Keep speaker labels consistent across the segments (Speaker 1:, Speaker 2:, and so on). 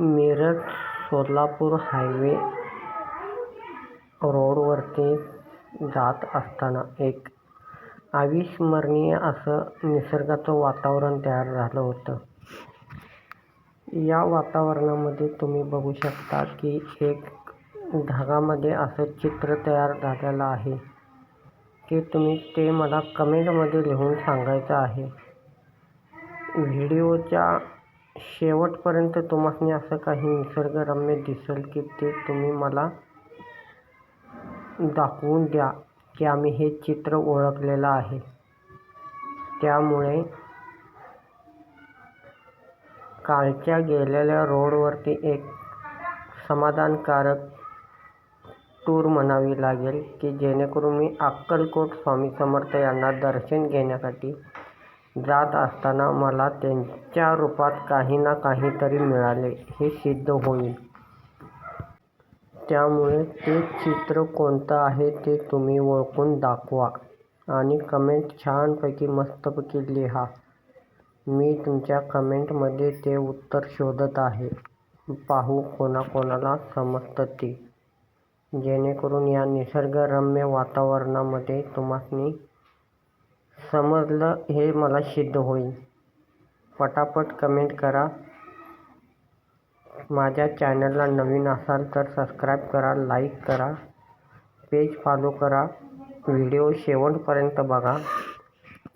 Speaker 1: Miraj Solapur highway रोडवरती जात असताना एक अविस्मरणीय असं निसर्गाचं वातावरण तयार झालं होतं. या वातावरणामध्ये तुम्ही बघू शकता की एक ढगामध्ये असं चित्र तयार झालेलं आहे की तुम्ही ते मला कमेंटमध्ये लिहून सांगायचं आहे. व्हिडिओच्या शेवटपर्यंत तुम्हाला असं काही निसर्गरम्य दिसेल की ते तुम्ही मला दाखवून द्या की आम्ही हे चित्र ओळखलेलं आहे. त्यामुळे कालच्या गेलेल्या रोडवरती एक समाधानकारक टूर म्हणावी लागेल की जेणेकरून मी अक्कलकोट स्वामी समर्थ यांना दर्शन घेण्यासाठी जात असताना मला त्यांच्या रूपात काही ना काहीतरी मिळाले. हे सिद्ध होईल. त्यामुळे ते चित्र कोणतं आहे ते तुम्ही ओळखून दाखवा आणि कमेंट छानपैकी मस्तपैकी लिहा. मी तुमच्या कमेंटमध्ये ते उत्तर शोधत आहे. पाहू कोणाकोणाला समजतं ते. जेणेकरून या निसर्गरम्य वातावरणामध्ये तुम्हाला समजलं हे मला सिद्ध होईल. पटापट कमेंट करा. माझ्या चॅनलला नवीन असाल तर सबस्क्राईब करा लाईक करा. पेज फॉलो करा. व्हिडिओ शेवटपर्यंत बघा.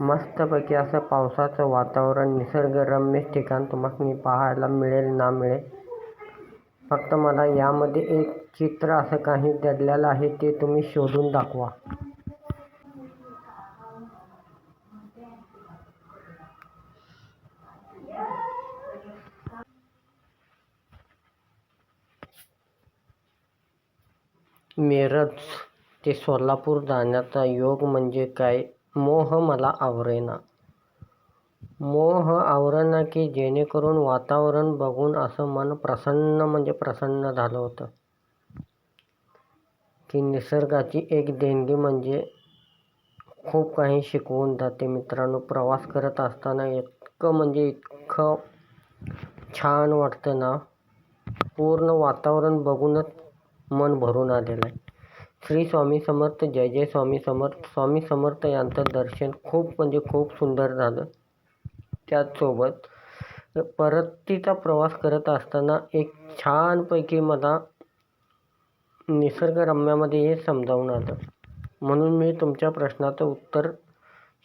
Speaker 1: मस्तपैकी असं पावसाचं वातावरण निसर्गरम्य ठिकाण तुम्हाला पाहायला मिळेल ना मिळेल. फक्त मला यामध्ये एक चित्र असं काही दडलेलं आहे ते तुम्ही शोधून दाखवा. मिरज ते सोलापूर जाण्याचा योग म्हणजे काय? मोह मला आवरेना. मोह आवरेना की जेणेकरून वातावरण बघून असं मन प्रसन्न म्हणजे प्रसन्न झालं होतं. की निसर्गाची एक देणगी म्हणजे खूप काही शिकवून जाते मित्रांनो. प्रवास करत असताना इतकं म्हणजे इतकं छान वाटतं ना. पूर्ण वातावरण बघूनच मन भरून आलेलं आहे. श्री स्वामी समर्थ जय जय स्वामी समर्थ. स्वामी समर्थ यांचं दर्शन खूप म्हणजे खूप सुंदर झालं त्याचसोबत. परतीचा प्रवास करत असताना एक छानपैकी मला निसर्गरम्यामध्ये हे समजावून आलं. म्हणून मी तुमच्या प्रश्नाचं उत्तर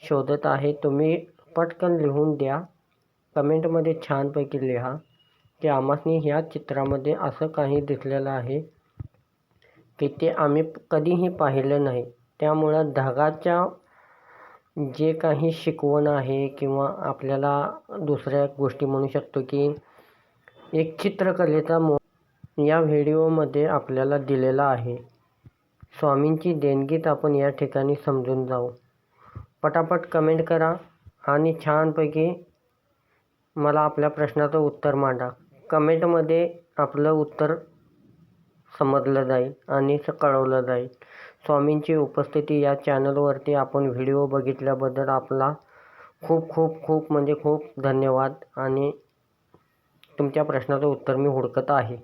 Speaker 1: शोधत आहे. तुम्ही पटकन लिहून द्या. कमेंटमध्ये छानपैकी लिहा की आम्हासनी ह्या चित्रामध्ये असं काही दिसलेलं आहे की ते आम्ही कधीही पाहिलं नाही. त्यामुळं धागाच्या जे काही शिकवण आहे किंवा आपल्याला दुसऱ्या गोष्टी म्हणू शकतो की एक चित्रकलेचा मो या व्हिडिओमध्ये आपल्याला दिलेला आहे. स्वामींची देणगीत आपण या ठिकाणी समजून जाऊ. पटापट कमेंट करा आणि छानपैकी मला आपल्या प्रश्नाचं उत्तर मांडा. कमेंटमध्ये आपलं उत्तर समजलं जाईल आणि कळवलं जाईल. स्वामींची उपस्थिती या चॅनलवरती आपण व्हिडिओ बघितल्याबद्दल आपला खूप खूप खूप म्हणजे खूप धन्यवाद आणि तुमच्या प्रश्नाचं उत्तर मी हुडकत आहे.